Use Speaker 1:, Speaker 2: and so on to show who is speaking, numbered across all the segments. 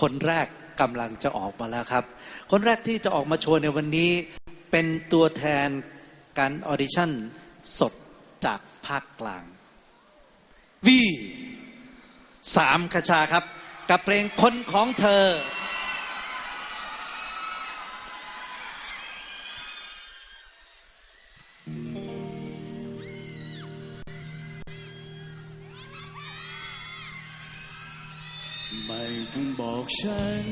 Speaker 1: คนแรกกำลังจะออกมาแล้วครับ คนแรกที่จะออกมาโชว์ในวันนี้เป็นตัวแทนการออดิชั่นสดจากภาคกลาง วีสามคชาครับ กับเพลงคนของเธอ
Speaker 2: ต้องบอกฉัน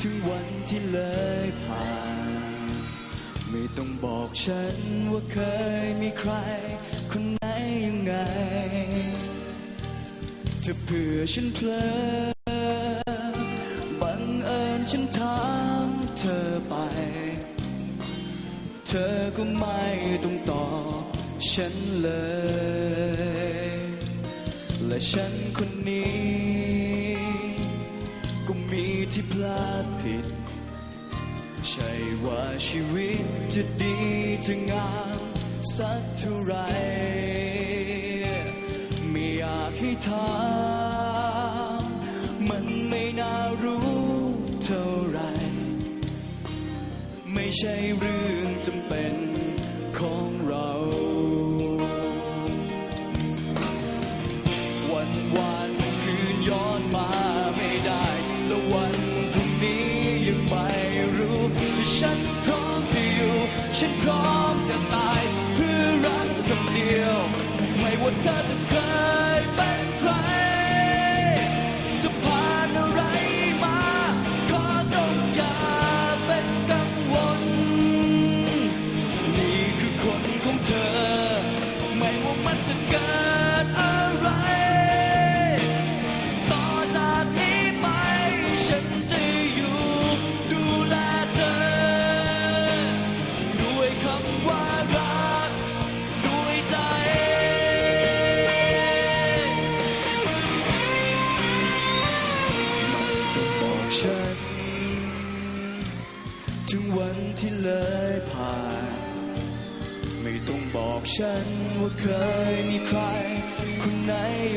Speaker 2: ถึงวันที่เลยผ่าน ไม่ต้องบอกฉันว่าเคยมีใคร คนไหนยังไง ถ้าเผื่อฉันเพลอบังเอิญฉันถามเธอไป เธอก็ไม่ต้องตอบฉันเลย และฉันคนนี้ ที่พลาดผิด ใช่ว่าชีวิตจะดีจะงามสักเท่าไร ไม่อยากให้ถามมันไม่น่ารู้เท่าไร ไม่ใช่เรื่องจำเป็นของเรา วันวาน ไม่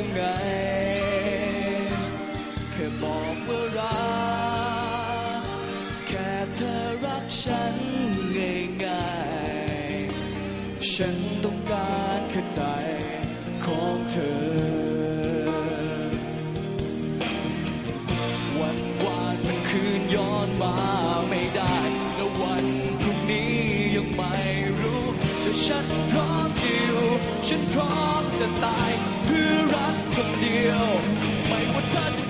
Speaker 2: ยังไง แค่บอกว่ารัก แค่เธอรักฉันง่ายๆ ฉันต้องการแค่ใจของเธอวันวานมันคืนย้อนมาไม่ได้ แล้ววันพรุ่งนี้ยังไม่รู้แต่ฉันพร้อมจะอยู่ฉันพร้อม จะตายเพื่อรักคนเดียว ไม่ว่าเธอ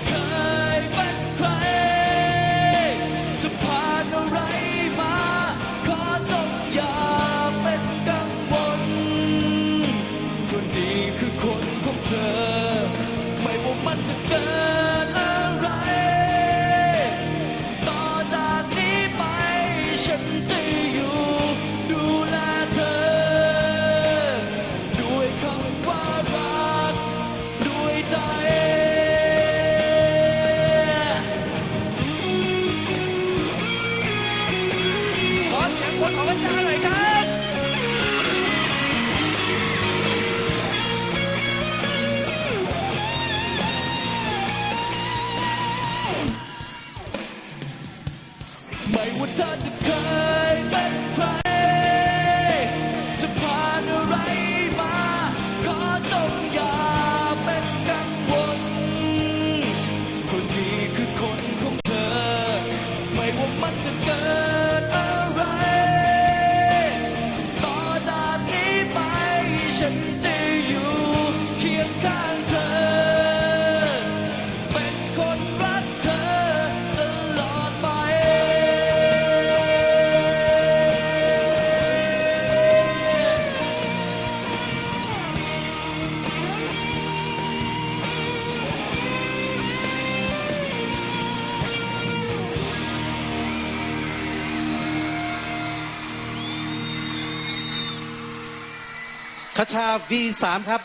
Speaker 2: ค
Speaker 3: ชา
Speaker 1: V3 ครับ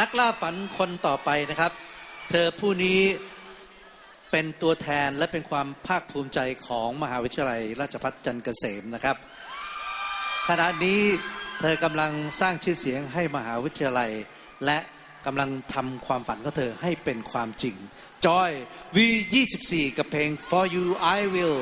Speaker 1: นักล่าฝันคนต่อไปนะครับ เธอผู้นี้เป็นตัวแทนและเป็นความภาคภูมิใจของมหาวิทยาลัย ราชภัฏจันทร์เกษมนะครับ ขณะนี้เธอกำลังสร้างชื่อเสียงให้มหาวิทยาลัย และกำลังทำความฝันของเธอให้เป็นความจริง Joy V24 กับเพลง For You I Will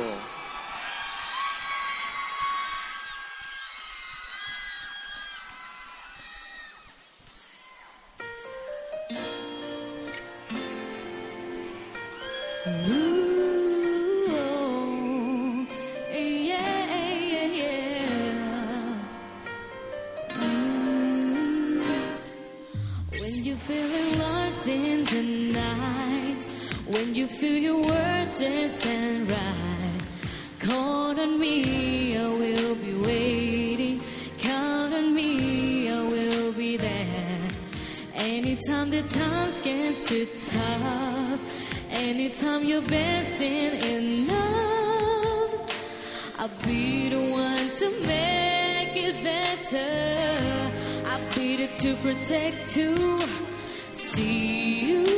Speaker 4: in the night, when you feel your words just and right, call on me, I will be waiting. Count on me, I will be there. Anytime the times get too tough, anytime you're besting in love, I'll be the one to make it better. I'll be there to protect to see you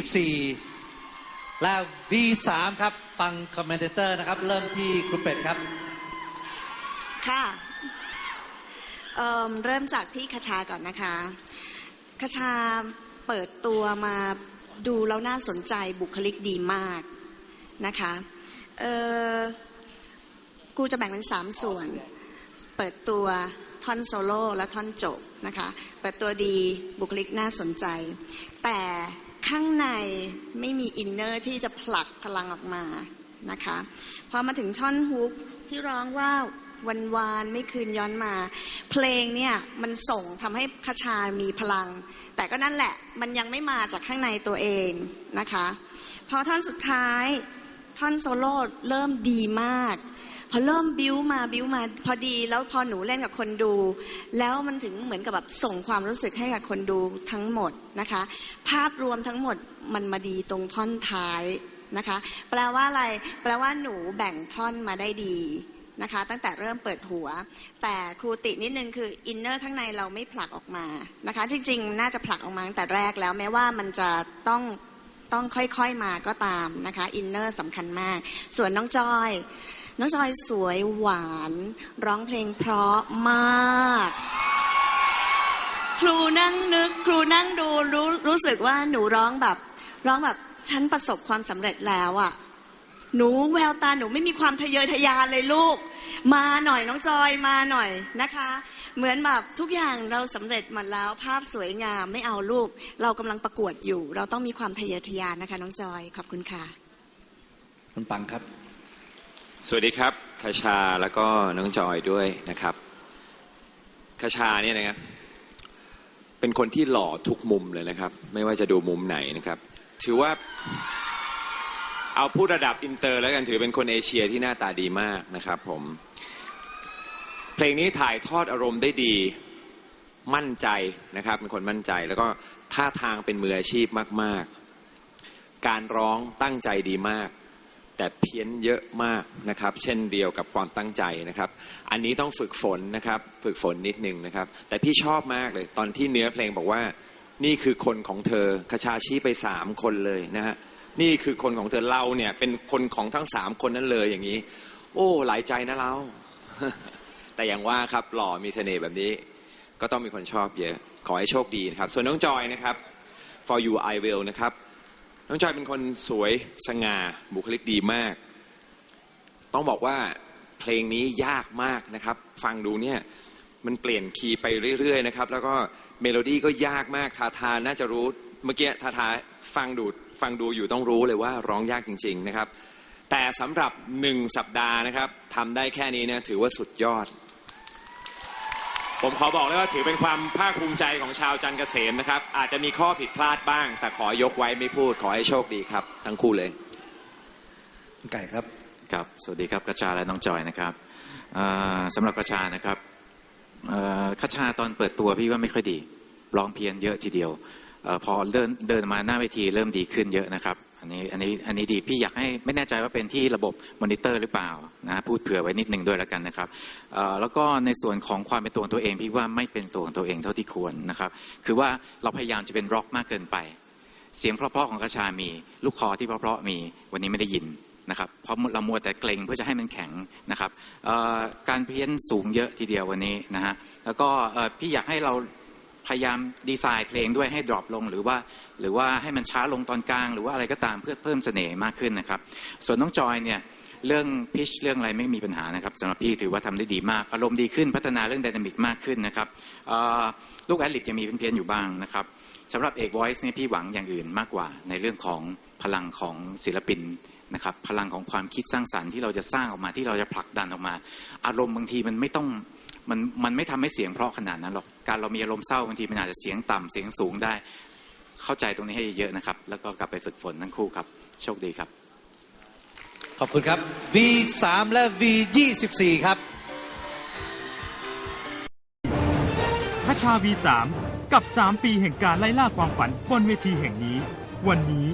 Speaker 1: 24 และ V3 ครับ ฟังคอมเมนเตอร์นะครับ เริ่มที่คุณเป็ดครับ
Speaker 5: ค่ะเเริ่มจากพี่คชาก่อนนะคะคชาเปิดตัวมาดูแล้วน่าสนใจบุคลิกดีมากนะคะเออกูจะแบ่งเป็นสามส่วน เปิดตัวท่อนโซโล่และท่อนจบนะคะ เปิดตัวดีบุคลิกน่าสนใจ แต่ ข้างในไม่มีอินเนอร์ที่จะผลักพลังออกมานะคะพอมาถึงท่อนฮุกที่ร้องว่าวันวานไม่คืนย้อนมา เพลงเนี่ยมันส่งทำให้คชามีพลัง แต่ก็นั่นแหละมันยังไม่มาจากข้างในตัวเองนะคะ พอท่อนสุดท้ายท่อนโซโล่เริ่มดีมาก พอเริ่มบิ้วมาบิ้วมาพอดีแล้วพอหนูเล่นกับคนดู แล้วมันถึงเหมือนกับแบบส่งความรู้สึกให้กับคนดูทั้งหมดนะคะ ภาพรวมทั้งหมดมันมาดีตรงท่อนท้ายนะคะ แปลว่าอะไร แปลว่าหนูแบ่งท่อนมาได้ดีนะคะ ตั้งแต่เริ่มเปิดหัว แต่ครูตินิดนึงคืออินเนอร์ข้างในเราไม่ผลักออกมานะคะ จริง ๆ น่าจะผลักออกมาตั้งแต่แรกแล้วแม้ว่ามันจะต้องต้องค่อยๆมาก็ตามนะคะอินเนอร์สำคัญมาก ส่วนน้องจอย น้องจอยสวยหวาน ร้องเพลงเพราะมาก ครูนั่งนึก ครูนั่งดูรู้รู้สึกว่าหนูร้องแบบ ร้องแบบฉันประสบความสำเร็จแล้วอะหนูแววตาหนูไม่มีความทะเยอทะยานเลยลูก มาหน่อยน้องจอยมาหน่อยนะคะ เหมือนแบบทุกอย่างเราสำเร็จหมดแล้ว ภาพสวยงามไม่เอาลูก เรากำลังประกวดอยู่ เราต้องมีความทะเยอทะยานนะคะ น้องจอยขอบคุณค่ะ
Speaker 1: คุณปังครับ
Speaker 6: สวัสดีครับคาชาแล้วก็น้องจอยด้วยนะครับคาชาเนี่ยนะครับ เป็นคนที่หล่อทุกมุมเลยนะครับ ไม่ว่าจะดูมุมไหนนะครับ ถือว่าเอาพูดระดับอินเตอร์ แล้วกันถือเป็นคนเอเชียที่หน้าตาดีมากนะครับผม เพลงนี้ถ่ายทอดอารมณ์ได้ดีมั่นใจนะครับ เป็นคนมั่นใจแล้วก็ท่าทางเป็นมืออาชีพมาก ๆ การร้องตั้งใจดีมาก แต่เพี้ยนเยอะมากนะครับ เช่นเดียวกับความตั้งใจนะครับ อันนี้ต้องฝึกฝนนะครับ ฝึกฝนนิดนึงนะครับ แต่พี่ชอบมากเลย ตอนที่เนื้อเพลงบอกว่า นี่คือคนของเธอคชาชี้ไปสามคนเลยนะฮะนี่คือคนของเธอเราเนี่ย เป็นคนของทั้งสามคนนั้นเลยอย่างนี้ โอ้หลายใจนะเรา แต่อย่างว่าครับหล่อมีเสน่ห์แบบนี้ ก็ต้องมีคนชอบเยอะ ขอให้โชคดีนะครับ ส่วนน้องจอยนะครับ for you I will นะครับ น้องจอยเป็นคนสวยสง่าบุคลิกดีมาก ต้องบอกว่าเพลงนี้ยากมากนะครับ ฟังดูเนี่ยมันเปลี่ยนคีย์ไปเรื่อยๆนะครับ แล้วก็เมโลดี้ก็ยากมากทาทาน่าจะรู้เมื่อกี้ทาทาฟังดูฟังดูอยู่ต้องรู้เลยว่าร้องยากจริง ๆนะครับ แต่สำหรับหนึ่งสัปดาห์นะครับทำได้แค่นี้เนี่ยถือว่าสุดยอด ผมขอบอกเลยว่าถือเป็นความภาคภูมิใจของชาวจันทร์เกษมนะครับ อาจจะมีข้อผิดพลาดบ้าง แต่ขอยกไว้ไม่พูดขอให้โชคดีครับ ทั้งคู่เลย
Speaker 1: คุณไก่ครับ
Speaker 7: ครับ สวัสดีครับกระชาและน้องจอยนะครับเอ่อสำหรับกระชานะครับเอ่อกระชาตอนเปิดตัวพี่ว่าไม่ค่อยดีร้องเพี้ยนเยอะทีเดียวเออพอเดินเดินมาหน้าเวทีเริ่มดีขึ้นเยอะนะครับ อันนี้อันนี้อันนี้ดีพี่อยากให้ไม่แน่ใจว่าเป็นที่ระบบมอนิเตอร์หรือเปล่านะพูดเผื่อไว้นิดนึงด้วยแล้วกันนะครับแล้วก็ในส่วนของความเป็นตัวของตัวเองพี่ว่าไม่เป็นตัวของตัวเองเท่าที่ควรนะครับคือว่าเราพยายามจะเป็นร็อกมากเกินไป เสียงเพราะๆของกระชามี ลูกคอที่เพราะๆมีวันนี้ไม่ได้ยินนะครับเพราะเรามัวแต่เกรงเพื่อจะให้มันแข็งนะครับการเพี้ยนสูงเยอะทีเดียววันนี้นะฮะแล้วก็พี่อยากให้เรา พยายามดีไซน์เพลงด้วยให้ดรอปลงหรือว่าหรือว่าให้มันช้าลงตอนกลาง หรือว่าอะไรก็ตามเพื่อเพิ่มเสน่ห์มากขึ้นนะครับ ส่วนน้องจอยเนี่ยเรื่องพิชเรื่องอะไรไม่มีปัญหานะครับสำหรับพี่ถือว่าทำได้ดีมากอารมณ์ดีขึ้นพัฒนาเรื่องไดนามิกมากขึ้นนะครับลูกแอดลิปยังมีเพี้ยนๆอยู่บ้างนะครับสำหรับเอก Voice เนี่ยพี่หวังอย่างอื่นมากกว่า ในเรื่องของพลังของศิลปินนะครับพลังของความคิดสร้างสรรค์ที่เราจะสร้างออกมาที่เราจะผลักดันออกมา อารมณ์บางทีมันไม่ต้อง มันมันไม่ทำให้เสียงเพราะขนาดนั้นหรอกการเรามีอารมณ์เศร้าบางทีมันอาจจะเสียงต่ำเสียงสูงได้ เข้าใจตรงนี้ให้เยอะนะครับ แล้วก็กลับไปฝึกฝนทั้งคู่ครับ โชคดีครับ
Speaker 1: ขอบคุณครับ V3 และ V24 ครับ
Speaker 8: คชา V3 กับ 3 ปีแห่งการไล่ล่าความฝันบนเวทีแห่งนี้ วันนี้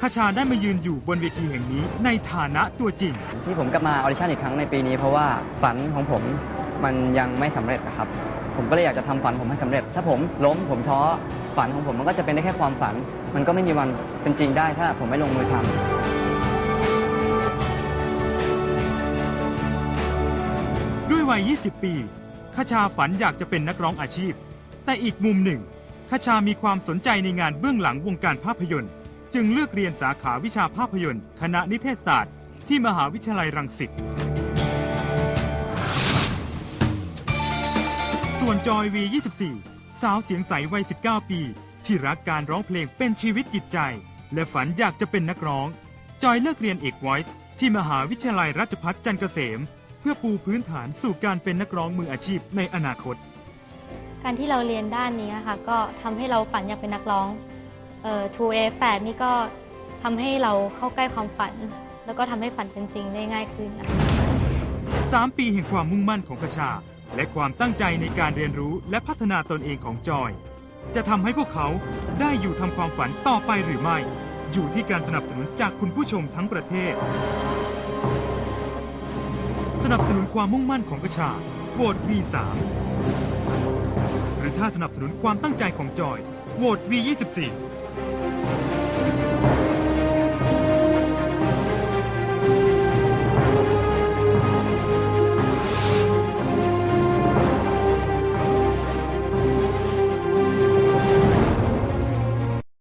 Speaker 8: คชาได้มายืนอยู่บนเวทีแห่งนี้ในฐานะตัวจริง
Speaker 9: ที่ผมกลับมาออดิชั่นอีกครั้งในปีนี้เพราะว่าฝันของผม มันยังไม่สำเร็จนะครับ ผมก็เลยอยากจะทำฝันผมให้สำเร็จ ถ้าผมล้มผมท้อฝันของผมมันก็จะเป็นได้แค่ความฝัน มันก็ไม่มีวันเป็นจริงได้ถ้าผมไม่ลงมือทำ
Speaker 8: ด้วยวัย 20 ปีคชาฝันอยากจะเป็นนักร้องอาชีพ แต่อีกมุมหนึ่งคชามีความสนใจในงานเบื้องหลังวงการภาพยนตร์ จึงเลือกเรียนสาขาวิชาภาพยนตร์ คณะนิเทศศาสตร์ ที่มหาวิทยาลัยรังสิต ส่วนจอยวี24 สาวเสียงใสวัย 19 ปี ที่รักการร้องเพลงเป็นชีวิตจิตใจ และฝันอยากจะเป็นนักร้อง จอยเลือกเรียนเอก Voice ที่มหาวิทยาลัยราชภัฏจันทร์เกษม เพื่อปูพื้นฐานสู่การเป็นนักร้องมืออาชีพในอนาคต
Speaker 10: การที่เราเรียนด้านนี้นะคะก็ทำให้เราฝันอยากเป็นนักร้องเอ่อ True A8 นี่ก็ทำให้เราเข้าใกล้ความฝัน แล้วก็ทำให้ฝันเป็นจริงได้ง่ายขึ้นนะคะ
Speaker 8: 3 ปีแห่งความมุ่งมั่นของกระชา และความตั้งใจในการเรียนรู้และพัฒนาตนเองของจอย จะทำให้พวกเขาได้อยู่ทำความฝันต่อไปหรือไม่ อยู่ที่การสนับสนุนจากคุณผู้ชมทั้งประเทศ สนับสนุนความมุ่งมั่นของกระชาโหวต V3 หรือถ้าสนับสนุนความตั้งใจของจอยโหวต V24